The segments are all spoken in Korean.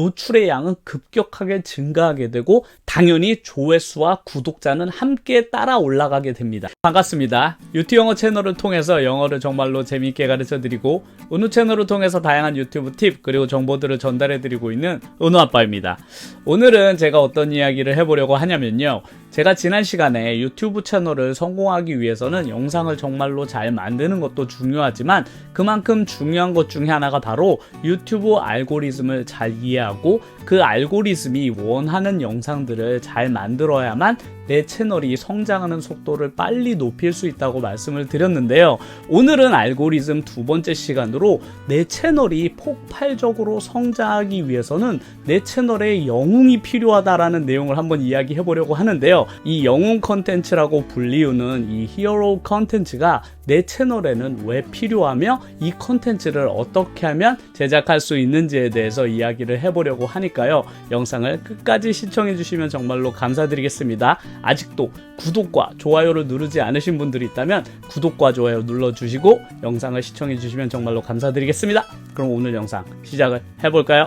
노출의 양은 급격하게 증가하게 되고 당연히 조회수와 구독자는 함께 따라 올라가게 됩니다. 반갑습니다. 유튜 영어 채널을 통해서 영어를 정말로 재미있게 가르쳐 드리고 은우 채널을 통해서 다양한 유튜브 팁 그리고 정보들을 전달해 드리고 있는 은우 아빠입니다. 오늘은 제가 어떤 이야기를 해보려고 하냐면요. 제가 지난 시간에 유튜브 채널을 성공하기 위해서는 영상을 정말로 잘 만드는 것도 중요하지만 그만큼 중요한 것 중에 하나가 바로 유튜브 알고리즘을 잘 이해하고 그 알고리즘이 원하는 영상들을 잘 만들어야만 내 채널이 성장하는 속도를 빨리 높일 수 있다고 말씀을 드렸는데요. 오늘은 알고리즘 두 번째 시간으로 내 채널이 폭발적으로 성장하기 위해서는 내 채널에 영웅이 필요하다라는 내용을 한번 이야기해 보려고 하는데요. 이 영웅 컨텐츠라고 불리우는 이 히어로 컨텐츠가 내 채널에는 왜 필요하며 이 컨텐츠를 어떻게 하면 제작할 수 있는지에 대해서 이야기를 해보려고 하니까요. 영상을 끝까지 시청해 주시면 정말로 감사드리겠습니다. 아직도 구독과 좋아요를 누르지 않으신 분들이 있다면 구독과 좋아요 눌러주시고 영상을 시청해 주시면 정말로 감사드리겠습니다. 그럼 오늘 영상 시작을 해볼까요?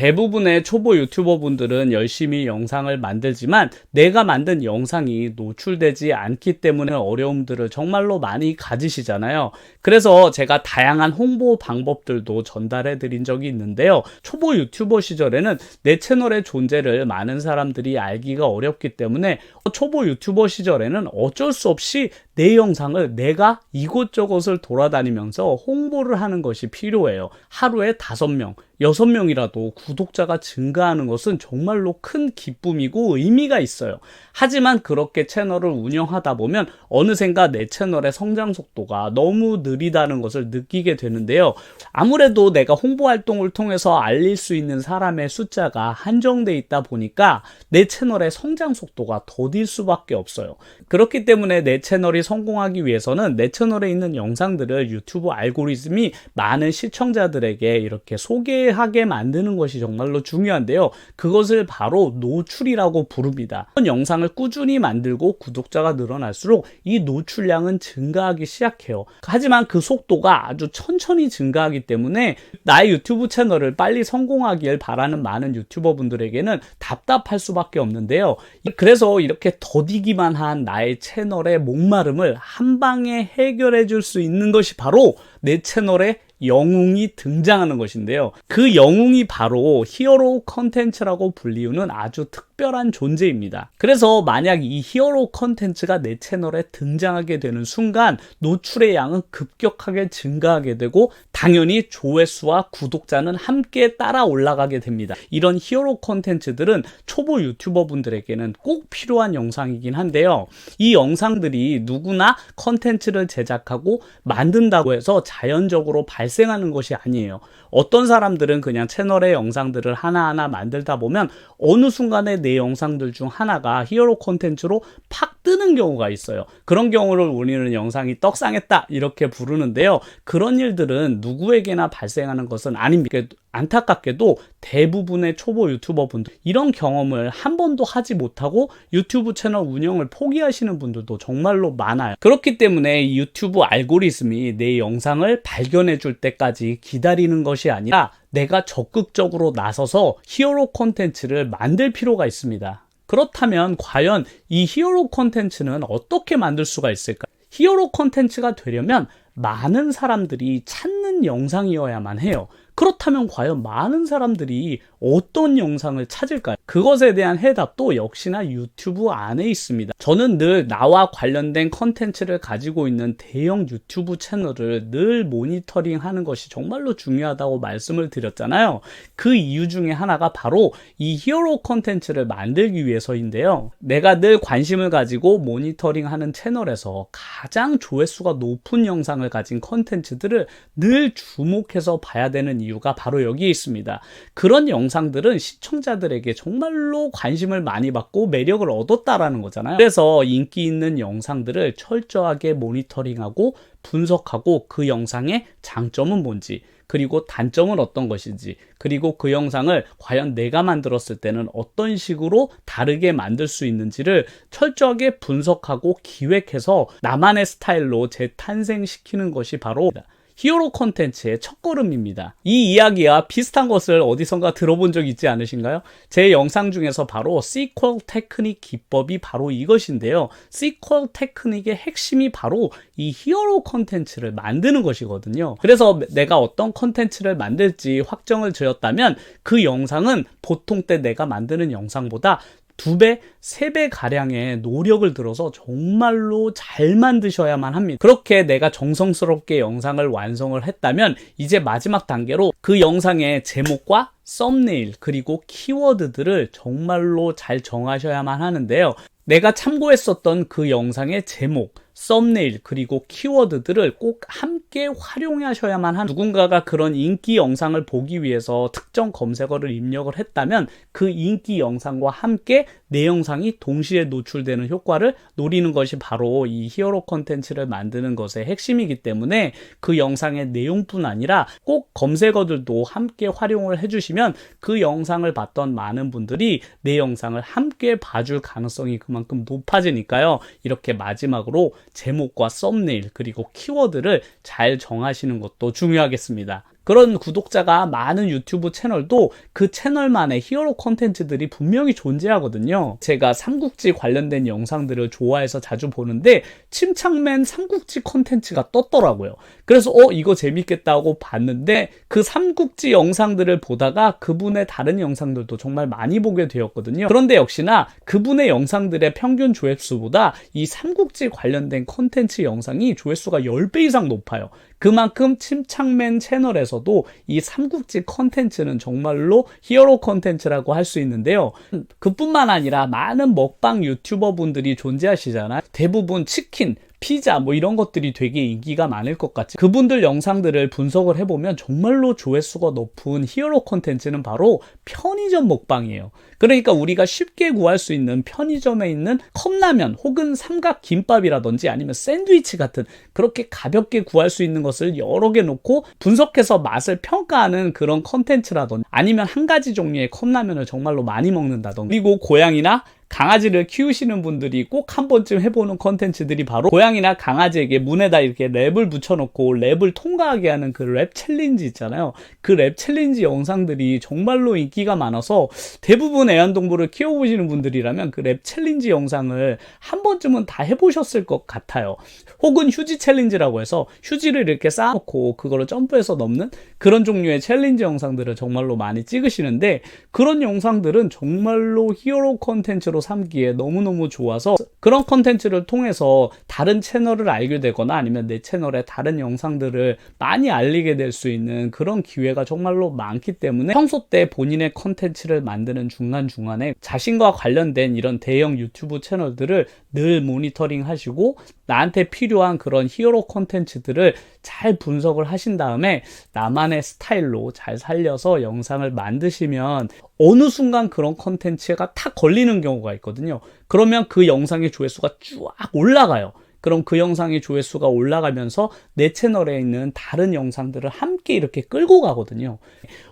대부분의 초보 유튜버 분들은 열심히 영상을 만들지만 내가 만든 영상이 노출되지 않기 때문에 어려움들을 정말로 많이 가지시잖아요. 그래서 제가 다양한 홍보 방법들도 전달해 드린 적이 있는데요. 초보 유튜버 시절에는 내 채널의 존재를 많은 사람들이 알기가 어렵기 때문에 초보 유튜버 시절에는 어쩔 수 없이 내 영상을 내가 이곳저곳을 돌아다니면서 홍보를 하는 것이 필요해요. 하루에 다섯 명, 여섯 명이라도 구독자가 증가하는 것은 정말로 큰 기쁨이고 의미가 있어요. 하지만 그렇게 채널을 운영하다 보면 어느샌가 내 채널의 성장 속도가 너무 느리다는 것을 느끼게 되는데요. 아무래도 내가 홍보 활동을 통해서 알릴 수 있는 사람의 숫자가 한정돼 있다 보니까 내 채널의 성장 속도가 더딜 수밖에 없어요. 그렇기 때문에 내 채널이 성공하기 위해서는 내 채널에 있는 영상들을 유튜브 알고리즘이 많은 시청자들에게 이렇게 소개하게 만드는 것이 정말로 중요한데요. 그것을 바로 노출이라고 부릅니다. 영상을 꾸준히 만들고 구독자가 늘어날수록 이 노출량은 증가하기 시작해요. 하지만 그 속도가 아주 천천히 증가하기 때문에 나의 유튜브 채널을 빨리 성공하길 바라는 많은 유튜버 분들에게는 답답할 수밖에 없는데요. 그래서 이렇게 더디기만 한 나의 채널의 목마 름을 한 방에 해결해 줄 수 있는 것이 바로 내 채널의 영웅이 등장하는 것인데요. 그 영웅이 바로 히어로 컨텐츠라고 불리우는 아주 특별한 존재입니다. 그래서 만약 이 히어로 컨텐츠가 내 채널에 등장하게 되는 순간 노출의 양은 급격하게 증가하게 되고 당연히 조회수와 구독자는 함께 따라 올라가게 됩니다. 이런 히어로 컨텐츠들은 초보 유튜버 분들에게는 꼭 필요한 영상이긴 한데요. 이 영상들이 누구나 컨텐츠를 제작하고 만든다고 해서 자연적으로 발 발생하는 것이 아니에요. 어떤 사람들은 그냥 채널의 영상들을 하나하나 만들다 보면 어느 순간에 내 영상들 중 하나가 히어로 콘텐츠로 팍 뜨는 경우가 있어요. 그런 경우를 우리는 영상이 떡상했다 이렇게 부르는데요. 그런 일들은 누구에게나 발생하는 것은 아닙니다. 안타깝게도 대부분의 초보 유튜버 분들 이런 경험을 한 번도 하지 못하고 유튜브 채널 운영을 포기하시는 분들도 정말로 많아요. 그렇기 때문에 유튜브 알고리즘이 내 영상을 발견해 줄 때까지 기다리는 것이 아니라 내가 적극적으로 나서서 히어로 콘텐츠를 만들 필요가 있습니다. 그렇다면 과연 이 히어로 콘텐츠는 어떻게 만들 수가 있을까? 히어로 콘텐츠가 되려면 많은 사람들이 찾는 영상이어야만 해요. 그렇다면 과연 많은 사람들이 어떤 영상을 찾을까요? 그것에 대한 해답도 역시나 유튜브 안에 있습니다. 저는 늘 나와 관련된 컨텐츠를 가지고 있는 대형 유튜브 채널을 늘 모니터링 하는 것이 정말로 중요하다고 말씀을 드렸잖아요. 그 이유 중에 하나가 바로 이 히어로 컨텐츠를 만들기 위해서인데요. 내가 늘 관심을 가지고 모니터링 하는 채널에서 가장 조회수가 높은 영상을 가진 컨텐츠들을 늘 주목해서 봐야 되는 이유 가 바로 여기에 있습니다. 그런 영상 영상들은 시청자들에게 정말로 관심을 많이 받고 매력을 얻었다라는 거잖아요. 그래서 인기 있는 영상들을 철저하게 모니터링하고 분석하고 그 영상의 장점은 뭔지 그리고 단점은 어떤 것인지, 그리고 그 영상을 과연 내가 만들었을 때는 어떤 식으로 다르게 만들 수 있는지를 철저하게 분석하고 기획해서 나만의 스타일로 재탄생시키는 것이 바로 히어로 콘텐츠의 첫걸음입니다. 이 이야기와 비슷한 것을 어디선가 들어본 적 있지 않으신가요? 제 영상 중에서 바로 시퀄 테크닉 기법이 바로 이것인데요. 시퀄 테크닉의 핵심이 바로 이 히어로 콘텐츠를 만드는 것이거든요. 그래서 내가 어떤 콘텐츠를 만들지 확정을 지었다면 그 영상은 보통 때 내가 만드는 영상보다 두 배, 세 배 가량의 노력을 들어서 정말로 잘 만드셔야만 합니다. 그렇게 내가 정성스럽게 영상을 완성을 했다면 이제 마지막 단계로 그 영상의 제목과 썸네일 그리고 키워드들을 정말로 잘 정하셔야만 하는데요. 내가 참고했었던 그 영상의 제목, 썸네일 그리고 키워드들을 꼭 함께 활용하셔야만 한 누군가가 그런 인기 영상을 보기 위해서 특정 검색어를 입력을 했다면 그 인기 영상과 함께 내 영상이 동시에 노출되는 효과를 노리는 것이 바로 이 히어로 콘텐츠를 만드는 것의 핵심이기 때문에 그 영상의 내용뿐 아니라 꼭 검색어들도 함께 활용을 해주시면 그 영상을 봤던 많은 분들이 내 영상을 함께 봐줄 가능성이 그만큼 높아지니까요. 이렇게 마지막으로 제목과 썸네일 그리고 키워드를 잘 정하시는 것도 중요하겠습니다. 그런 구독자가 많은 유튜브 채널도 그 채널만의 히어로 콘텐츠들이 분명히 존재하거든요. 제가 삼국지 관련된 영상들을 좋아해서 자주 보는데 침착맨 삼국지 콘텐츠가 떴더라고요. 그래서 어 이거 재밌겠다고 봤는데 그 삼국지 영상들을 보다가 그분의 다른 영상들도 정말 많이 보게 되었거든요. 그런데 역시나 그분의 영상들의 평균 조회수보다 이 삼국지 관련된 콘텐츠 영상이 조회수가 10배 이상 높아요. 그만큼 침착맨 채널에서 도 이 삼국지 컨텐츠는 정말로 히어로 컨텐츠라고 할 수 있는데요. 그뿐만 아니라 많은 먹방 유튜버 분들이 존재하시잖아요. 대부분 치킨, 피자 뭐 이런 것들이 되게 인기가 많을 것 같지. 그분들 영상들을 분석을 해보면 정말로 조회수가 높은 히어로 콘텐츠는 바로 편의점 먹방이에요. 그러니까 우리가 쉽게 구할 수 있는 편의점에 있는 컵라면 혹은 삼각 김밥이라든지 아니면 샌드위치 같은 그렇게 가볍게 구할 수 있는 것을 여러 개 놓고 분석해서 맛을 평가하는 그런 콘텐츠라든지 아니면 한 가지 종류의 컵라면을 정말로 많이 먹는다든지 그리고 고양이나 강아지를 키우시는 분들이 꼭 한 번쯤 해보는 컨텐츠들이 바로 고양이나 강아지에게 문에다 이렇게 랩을 붙여놓고 랩을 통과하게 하는 그 랩 챌린지 있잖아요. 그 랩 챌린지 영상들이 정말로 인기가 많아서 대부분 애완동물을 키워보시는 분들이라면 그 랩 챌린지 영상을 한 번쯤은 다 해보셨을 것 같아요. 혹은 휴지 챌린지라고 해서 휴지를 이렇게 쌓아놓고 그거를 점프해서 넘는 그런 종류의 챌린지 영상들을 정말로 많이 찍으시는데 그런 영상들은 정말로 히어로 컨텐츠로 삼기에 너무너무 좋아서 그런 컨텐츠를 통해서 다른 채널을 알게 되거나 아니면 내 채널에 다른 영상들을 많이 알리게 될 수 있는 그런 기회가 정말로 많기 때문에 평소 때 본인의 컨텐츠를 만드는 중간중간에 자신과 관련된 이런 대형 유튜브 채널들을 늘 모니터링 하시고 나한테 필요한 그런 히어로 콘텐츠들을 잘 분석을 하신 다음에 나만의 스타일로 잘 살려서 영상을 만드시면 어느 순간 그런 콘텐츠가 탁 걸리는 경우가 있거든요. 그러면 그 영상의 조회수가 쫙 올라가요. 그럼 그 영상의 조회수가 올라가면서 내 채널에 있는 다른 영상들을 함께 이렇게 끌고 가거든요.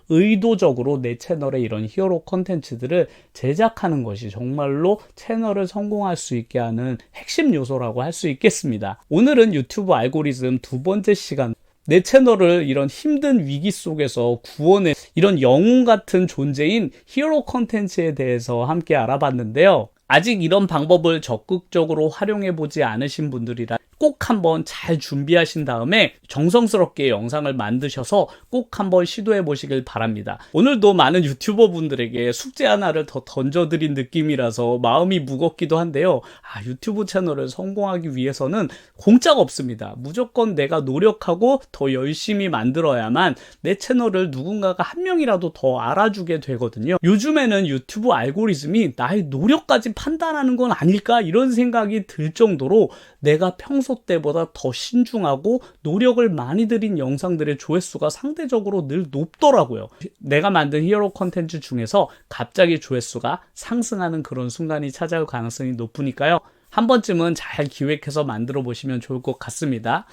의도적으로 내 채널에 이런 히어로 컨텐츠들을 제작하는 것이 정말로 채널을 성공할 수 있게 하는 핵심 요소라고 할 수 있겠습니다. 오늘은 유튜브 알고리즘 두 번째 시간 내 채널을 이런 힘든 위기 속에서 구원해 이런 영웅 같은 존재인 히어로 컨텐츠에 대해서 함께 알아봤는데요. 아직 이런 방법을 적극적으로 활용해 보지 않으신 분들이라 꼭 한번 잘 준비하신 다음에 정성스럽게 영상을 만드셔서 꼭 한번 시도해 보시길 바랍니다. 오늘도 많은 유튜버 분들에게 숙제 하나를 더 던져드린 느낌이라서 마음이 무겁기도 한데요. 아, 유튜브 채널을 성공하기 위해서는 공짜가 없습니다. 무조건 내가 노력하고 더 열심히 만들어야만 내 채널을 누군가가 한 명이라도 더 알아주게 되거든요. 요즘에는 유튜브 알고리즘이 나의 노력까지 판단하는 건 아닐까 이런 생각이 들 정도로 내가 평소 때보다 더 신중하고 노력을 많이 들인 영상들의 조회수가 상대적으로 늘 높더라고요. 내가 만든 히어로 컨텐츠 중에서 갑자기 조회수가 상승하는 그런 순간이 찾아올 가능성이 높으니까요. 한 번쯤은 잘 기획해서 만들어 보시면 좋을 것 같습니다.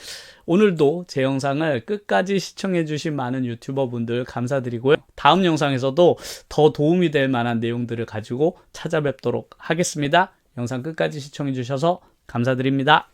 오늘도 제 영상을 끝까지 시청해 주신 많은 유튜버 분들 감사드리고요. 다음 영상에서도 더 도움이 될 만한 내용들을 가지고 찾아뵙도록 하겠습니다. 영상 끝까지 시청해 주셔서 감사드립니다.